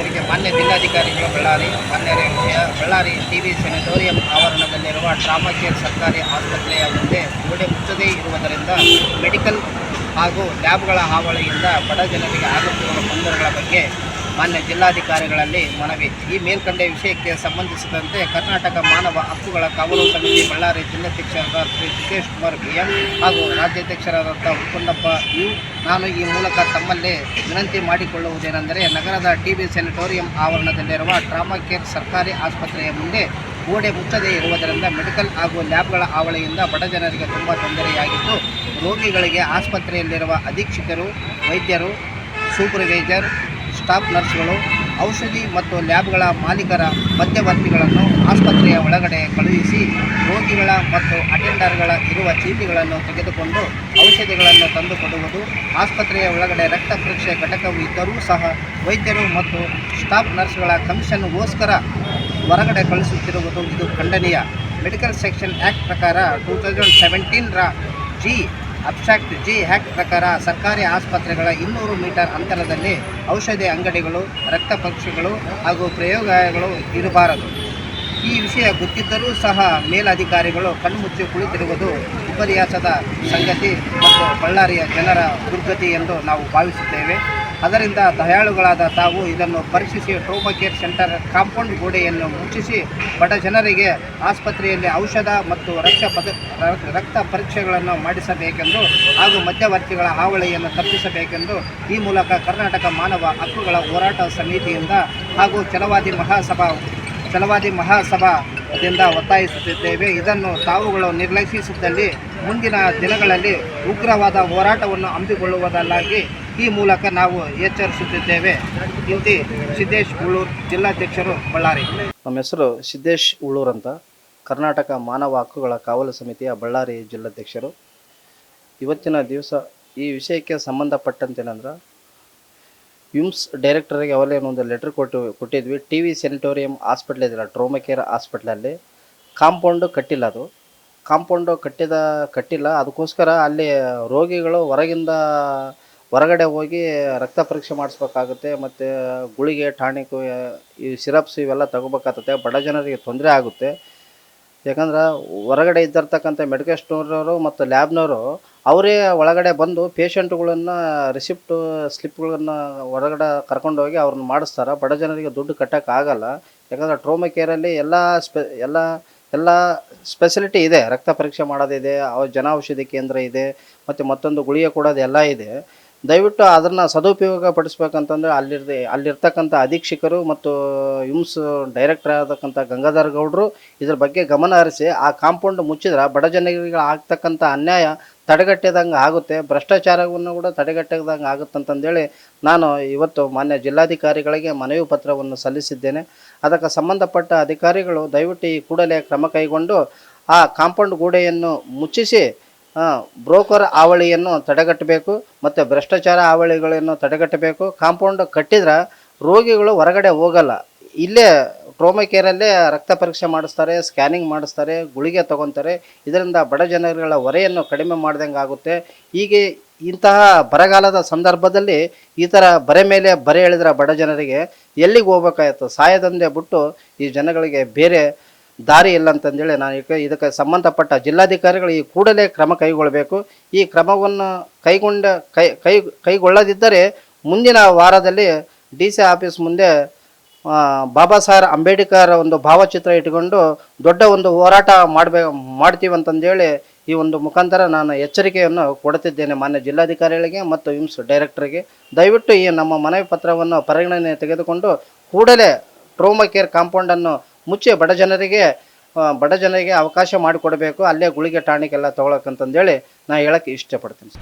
ಮಾನ್ಯ ಜಿಲ್ಲಾಧಿಕಾರಿಗಳು ಬಳ್ಳಾರಿ, ಮಾನ್ಯ ಬಳ್ಳಾರಿ ಟಿ ವಿ ಸೆನೆಟೋರಿಯಂ ಆವರಣದಲ್ಲಿರುವ ಟ್ರಾಮಾ ಕೇರ್ ಸರ್ಕಾರಿ ಆಸ್ಪತ್ರೆಯ ಮುಂದೆ ಗೋಡೆ ಮುಚ್ಚದೇ ಇರುವುದರಿಂದ ಮೆಡಿಕಲ್ ಹಾಗೂ ಲ್ಯಾಬ್ಗಳ ಹಾವಳಿಯಿಂದ ಬಡ ಜನರಿಗೆ ಆಗುತ್ತಿರುವ ತೊಂದರೆಗಳ ಬಗ್ಗೆ ಮಾನ್ಯ ಜಿಲ್ಲಾಧಿಕಾರಿಗಳಲ್ಲಿ ಮನವಿ. ಈ ಮೇಲ್ಕಂಡೆ ವಿಷಯಕ್ಕೆ ಸಂಬಂಧಿಸಿದಂತೆ ಕರ್ನಾಟಕ ಮಾನವ ಹಕ್ಕುಗಳ ಕಾವಲು ಸಮಿತಿ ಬಳ್ಳಾರಿ ಜಿಲ್ಲಾಧ್ಯಕ್ಷರಾದ ಶ್ರೀ ಸುರೇಶ್ ಕುಮಾರ್ ಬಿ ಎಂ ಹಾಗೂ ರಾಜ್ಯಾಧ್ಯಕ್ಷರಾದಂಥ ಮುಕುಂದಪ್ಪ ಯು. ನಾನು ಈ ಮೂಲಕ ತಮ್ಮಲ್ಲಿ ವಿನಂತಿ ಮಾಡಿಕೊಳ್ಳುವುದೇನೆಂದರೆ ನಗರದ ಟಿ ಬಿ ಸೆನೆಟೋರಿಯಂ ಆವರಣದಲ್ಲಿರುವ ಟ್ರಾಮಾ ಕೇರ್ ಸರ್ಕಾರಿ ಆಸ್ಪತ್ರೆಯ ಮುಂದೆ ಗೋಡೆ ಮುಚ್ಚದೇ ಇರುವುದರಿಂದ ಮೆಡಿಕಲ್ ಹಾಗೂ ಲ್ಯಾಬ್ಗಳ ಹಾವಳಿಯಿಂದ ಬಡ ಜನರಿಗೆ ತುಂಬ ತೊಂದರೆಯಾಗಿದ್ದು, ರೋಗಿಗಳಿಗೆ ಆಸ್ಪತ್ರೆಯಲ್ಲಿರುವ ಅಧೀಕ್ಷಕರು, ವೈದ್ಯರು, ಸೂಪರ್ವೈಸರ್ ಸ್ಟಾಫ್ ನರ್ಸ್ಗಳು, ಔಷಧಿ ಮತ್ತು ಲ್ಯಾಬ್ಗಳ ಮಾಲೀಕರ ಮಧ್ಯವರ್ತಿಗಳನ್ನು ಆಸ್ಪತ್ರೆಯ ಒಳಗಡೆ ಕಳುಹಿಸಿ, ರೋಗಿಗಳ ಮತ್ತು ಅಟೆಂಡರ್ಗಳ ಇರುವ ಚೀಟಿಗಳನ್ನು ತೆಗೆದುಕೊಂಡು ಔಷಧಿಗಳನ್ನು ತಂದುಕೊಡುವುದು, ಆಸ್ಪತ್ರೆಯ ಒಳಗಡೆ ರಕ್ತ ಪರೀಕ್ಷೆ ಘಟಕವು ಇದ್ದರೂ ಸಹ ವೈದ್ಯರು ಮತ್ತು ಸ್ಟಾಫ್ ನರ್ಸ್ಗಳ ಕಮಿಷನ್ಗೋಸ್ಕರ ಹೊರಗಡೆ ಕಳಿಸುತ್ತಿರುವುದು ಇದು ಖಂಡನೀಯ. ಮೆಡಿಕಲ್ ಸೆಕ್ಷನ್ ಆ್ಯಕ್ಟ್ ಪ್ರಕಾರ ಟೂ ತೌಸಂಡ್ ಸೆವೆಂಟೀನ್ರ ಜಿ ಅಬ್ಸ್ಟ್ರಾಕ್ಟ್ ಜಿ ಹ್ಯಾಕ್ ಪ್ರಕಾರ ಸರ್ಕಾರಿ ಆಸ್ಪತ್ರೆಗಳ ಇನ್ನೂರು ಮೀಟರ್ ಅಂತರದಲ್ಲಿ ಔಷಧಿ ಅಂಗಡಿಗಳು, ರಕ್ತ ಪರೀಕ್ಷೆಗಳು ಹಾಗೂ ಪ್ರಯೋಗಾಲಯಗಳು ಇರಬಾರದು. ಈ ವಿಷಯ ಗೊತ್ತಿದ್ದರೂ ಸಹ ಮೇಲಧಿಕಾರಿಗಳು ಕಣ್ಮುಚ್ಚಿ ಕುಳಿತಿರುವುದು ವಿಪರ್ಯಾಸದ ಸಂಗತಿ ಮತ್ತು ಬಳ್ಳಾರಿಯ ಜನರ ದುರ್ಗತಿ ಎಂದು ನಾವು ಭಾವಿಸುತ್ತೇವೆ. ಅದರಿಂದ ದಯಾಳುಗಳಾದ ತಾವು ಇದನ್ನು ಪರೀಕ್ಷಿಸಿ ಟ್ರೋಮಾ ಕೇರ್ ಸೆಂಟರ್ ಕಾಂಪೌಂಡ್ ಗೋಡೆಯನ್ನು ಮುಚ್ಚಿಸಿ, ಬಡ ಜನರಿಗೆ ಆಸ್ಪತ್ರೆಯಲ್ಲಿ ಔಷಧ ಮತ್ತು ರಕ್ತ ರಕ್ತ ಪರೀಕ್ಷೆಗಳನ್ನು ಮಾಡಿಸಬೇಕೆಂದು ಹಾಗೂ ಮಧ್ಯವರ್ತಿಗಳ ಹಾವಳಿಯನ್ನು ತಪ್ಪಿಸಬೇಕೆಂದು ಈ ಮೂಲಕ ಕರ್ನಾಟಕ ಮಾನವ ಹಕ್ಕುಗಳ ಹೋರಾಟ ಸಮಿತಿಯಿಂದ ಹಾಗೂ ಚಲವಾದಿ ಮಹಾಸಭಾ, ಚಲವಾದಿ ಮಹಾಸಭಾದಿಂದ ಒತ್ತಾಯಿಸುತ್ತಿದ್ದೇವೆ. ಇದನ್ನು ತಾವುಗಳು ನಿರ್ಲಕ್ಷಿಸಿದ್ದಲ್ಲಿ ಮುಂದಿನ ದಿನಗಳಲ್ಲಿ ಉಗ್ರವಾದ ಹೋರಾಟವನ್ನು ಹಮ್ಮಿಕೊಳ್ಳುವುದಲ್ಲಾಗಿ ಈ ಮೂಲಕ ನಾವು ಎಚ್ಚರಿಸುತ್ತಿದ್ದೇವೆ. ಇಂತಿ ಸಿದ್ದೇಶ್ ಉಳ್ಳೂರು ಜಿಲ್ಲಾಧ್ಯಕ್ಷರು ಬಳ್ಳಾರಿ. ನಮ್ಮ ಹೆಸರು ಸಿದ್ದೇಶ್ ಉಳ್ಳೂರು ಅಂತ. ಕರ್ನಾಟಕ ಮಾನವ ಹಕ್ಕುಗಳ ಕಾವಲು ಸಮಿತಿಯ ಬಳ್ಳಾರಿ ಜಿಲ್ಲಾಧ್ಯಕ್ಷರು. ಇವತ್ತಿನ ದಿವಸ ಈ ವಿಷಯಕ್ಕೆ ಸಂಬಂಧಪಟ್ಟಂತೇನಂದ್ರೆ ವಿಮ್ಸ್ ಡೈರೆಕ್ಟರ್ಗೆ ಅವಲೇ ಒಂದು ಲೆಟ್ರ್ ಕೊಟ್ಟು ಕೊಟ್ಟಿದ್ವಿ. ಟಿ ವಿ ಸೆನಿಟೋರಿಯಂ ಹಾಸ್ಪಿಟ್ಲ್ ಇದೆಯಲ್ಲ ಟ್ರೋಮಾ ಕೇರ್ ಹಾಸ್ಪಿಟ್ಲಲ್ಲಿ. ಕಾಂಪೌಂಡು ಕಟ್ಟಿಲ್ಲ ಅದು. ಕಾಂಪೌಂಡು ಕಟ್ಟಿದ, ಕಟ್ಟಿಲ್ಲ. ಅದಕ್ಕೋಸ್ಕರ ಅಲ್ಲಿ ರೋಗಿಗಳು ಹೊರಗಿಂದ ಹೊರಗಡೆ ಹೋಗಿ ರಕ್ತ ಪರೀಕ್ಷೆ ಮಾಡಿಸ್ಬೇಕಾಗುತ್ತೆ, ಮತ್ತು ಗುಳಿಗೆ ಟಾನಿಕ್ ಈ ಸಿರಪ್ಸ್ ಇವೆಲ್ಲ ತಗೋಬೇಕಾಗತ್ತೆ. ಬಡ ಜನರಿಗೆ ತೊಂದರೆ ಆಗುತ್ತೆ. ಯಾಕಂದ್ರೆ ಹೊರಗಡೆ ಇದ್ದಿರ್ತಕ್ಕಂಥ ಮೆಡಿಕಲ್ ಸ್ಟೋರ್ನವರು ಮತ್ತು ಲ್ಯಾಬ್ನವರು ಅವರೇ ಒಳಗಡೆ ಬಂದು ಪೇಷಂಟ್ಗಳನ್ನು ರಿಸಿಪ್ಟು ಸ್ಲಿಪ್ಗಳನ್ನು ಹೊರಗಡೆ ಕರ್ಕೊಂಡೋಗಿ ಅವ್ರನ್ನ ಮಾಡಿಸ್ತಾರೆ. ಬಡ ಜನರಿಗೆ ದುಡ್ಡು ಕಟ್ಟೋಕ್ಕಾಗಲ್ಲ ಯಾಕಂದರೆ ಟ್ರೋಮಾ ಕೇರಲ್ಲಿ ಎಲ್ಲ ಸ್ಪೆ ಎಲ್ಲ ಎಲ್ಲ ಸ್ಪೆಸಿಲಿಟಿ ಇದೆ. ರಕ್ತ ಪರೀಕ್ಷೆ ಮಾಡೋದಿದೆ ಅವ ಜನ ಔಷಧಿ ಕೇಂದ್ರ ಇದೆ, ಮತ್ತು ಮತ್ತೊಂದು ಗುಳಿಗೆ ಕೊಡೋದು ಎಲ್ಲ ಇದೆ. ದಯವಿಟ್ಟು ಅದನ್ನು ಸದುಪಯೋಗ ಪಡಿಸ್ಬೇಕಂತಂದ್ರೆ ಅಲ್ಲಿರದೆ, ಅಲ್ಲಿರ್ತಕ್ಕಂಥ ಅಧೀಕ್ಷಕರು ಮತ್ತು ಯುಮ್ಸ್ ಡೈರೆಕ್ಟರ್ ಆದಕ್ಕಂಥ ಗಂಗಾಧರ್ ಗೌಡರು ಇದ್ರ ಬಗ್ಗೆ ಗಮನ ಹರಿಸಿ ಆ ಕಾಂಪೌಂಡ್ ಮುಚ್ಚಿದ್ರೆ ಬಡ ಜನಗಳಿಗೆ ಆಗ್ತಕ್ಕಂಥ ಅನ್ಯಾಯ ತಡೆಗಟ್ಟಿದಂಗೆ ಆಗುತ್ತೆ. ಭ್ರಷ್ಟಾಚಾರವನ್ನು ಕೂಡ ತಡೆಗಟ್ಟಿದಂಗೆ ಆಗುತ್ತಂತಂದೇಳಿ ನಾನು ಇವತ್ತು ಮಾನ್ಯ ಜಿಲ್ಲಾಧಿಕಾರಿಗಳಿಗೆ ಮನವಿ ಪತ್ರವನ್ನು ಸಲ್ಲಿಸಿದ್ದೇನೆ. ಅದಕ್ಕೆ ಸಂಬಂಧಪಟ್ಟ ಅಧಿಕಾರಿಗಳು ದಯವಿಟ್ಟು ಈ ಕೂಡಲೇ ಕ್ರಮ ಕೈಗೊಂಡು ಆ ಕಾಂಪೌಂಡ್ ಗೋಡೆಯನ್ನು ಮುಚ್ಚಿಸಿ ಬ್ರೋಕರ್ ಹಾವಳಿಯನ್ನು ತಡೆಗಟ್ಟಬೇಕು ಮತ್ತು ಭ್ರಷ್ಟಾಚಾರ ಹಾವಳಿಗಳನ್ನು ತಡೆಗಟ್ಟಬೇಕು. ಕಾಂಪೌಂಡ್ ಕಟ್ಟಿದ್ರೆ ರೋಗಿಗಳು ಹೊರಗಡೆ ಹೋಗಲ್ಲ. ಇಲ್ಲೇ ಟ್ರೋಮಾ ಕೇರಲ್ಲೇ ರಕ್ತ ಪರೀಕ್ಷೆ ಮಾಡಿಸ್ತಾರೆ, ಸ್ಕ್ಯಾನಿಂಗ್ ಮಾಡಿಸ್ತಾರೆ, ಗುಳಿಗೆ ತಗೊತಾರೆ. ಇದರಿಂದ ಬಡ ಜನಗಳ ಹೊರೆಯನ್ನು ಕಡಿಮೆ ಮಾಡ್ದಂಗೆ ಆಗುತ್ತೆ. ಹೀಗೆ ಇಂತಹ ಬರಗಾಲದ ಸಂದರ್ಭದಲ್ಲಿ ಈ ಥರ ಬರೆ ಮೇಲೆ ಬರೆ ಎಳೆದ್ರೆ ಬಡ ಜನರಿಗೆ ಎಲ್ಲಿಗೆ ಹೋಗ್ಬೇಕಾಯ್ತು? ಸಾಯದಂದೆ ಬಿಟ್ಟು ಈ ಜನಗಳಿಗೆ ಬೇರೆ ದಾರಿ ಇಲ್ಲ ಅಂತಂದೇಳಿ ನಾನು ಇದಕ್ಕೆ ಸಂಬಂಧಪಟ್ಟ ಜಿಲ್ಲಾಧಿಕಾರಿಗಳು ಈ ಕೂಡಲೇ ಕ್ರಮ ಕೈಗೊಳ್ಳಬೇಕು. ಈ ಕ್ರಮವನ್ನು ಕೈಗೊಂಡ ಕೈ ಕೈ ಕೈಗೊಳ್ಳದಿದ್ದರೆ ಮುಂದಿನ ವಾರದಲ್ಲಿ ಡಿ ಸಿ ಆಫೀಸ್ ಮುಂದೆ ಬಾಬಾ ಸಾಹೇಬ್ ಅಂಬೇಡ್ಕರ್ ಒಂದು ಭಾವಚಿತ್ರ ಇಟ್ಟುಕೊಂಡು ದೊಡ್ಡ ಒಂದು ಹೋರಾಟ ಮಾಡಬೇ ಮಾಡ್ತೀವಿ ಅಂತಂದೇಳಿ ಈ ಒಂದು ಮುಖಾಂತರ ನಾನು ಎಚ್ಚರಿಕೆಯನ್ನು ಕೊಡುತ್ತಿದ್ದೇನೆ ಮಾನ್ಯ ಜಿಲ್ಲಾಧಿಕಾರಿಗಳಿಗೆ ಮತ್ತು ವಿಮ್ಸ್ ಡೈರೆಕ್ಟರ್ಗೆ. ದಯವಿಟ್ಟು ಈ ನಮ್ಮ ಮನವಿ ಪತ್ರವನ್ನು ಪರಿಗಣನೆ ತೆಗೆದುಕೊಂಡು ಕೂಡಲೇ ಟ್ರೋಮಾ ಕೇರ್ ಕಾಂಪೌಂಡನ್ನು ಮುಚ್ಚಿ ಬಡ ಜನರಿಗೆ ಬಡ ಜನರಿಗೆ ಅವಕಾಶ ಮಾಡಿಕೊಡಬೇಕು. ಅಲ್ಲೇ ಗುಳಿಗೆ ಟಾನಿಕ್ ಎಲ್ಲ ತೊಗೊಳಕ್ಕಂತಂದೇಳಿ ನಾನು ಹೇಳಕ್ಕೆ ಇಷ್ಟಪಡ್ತೀನಿ.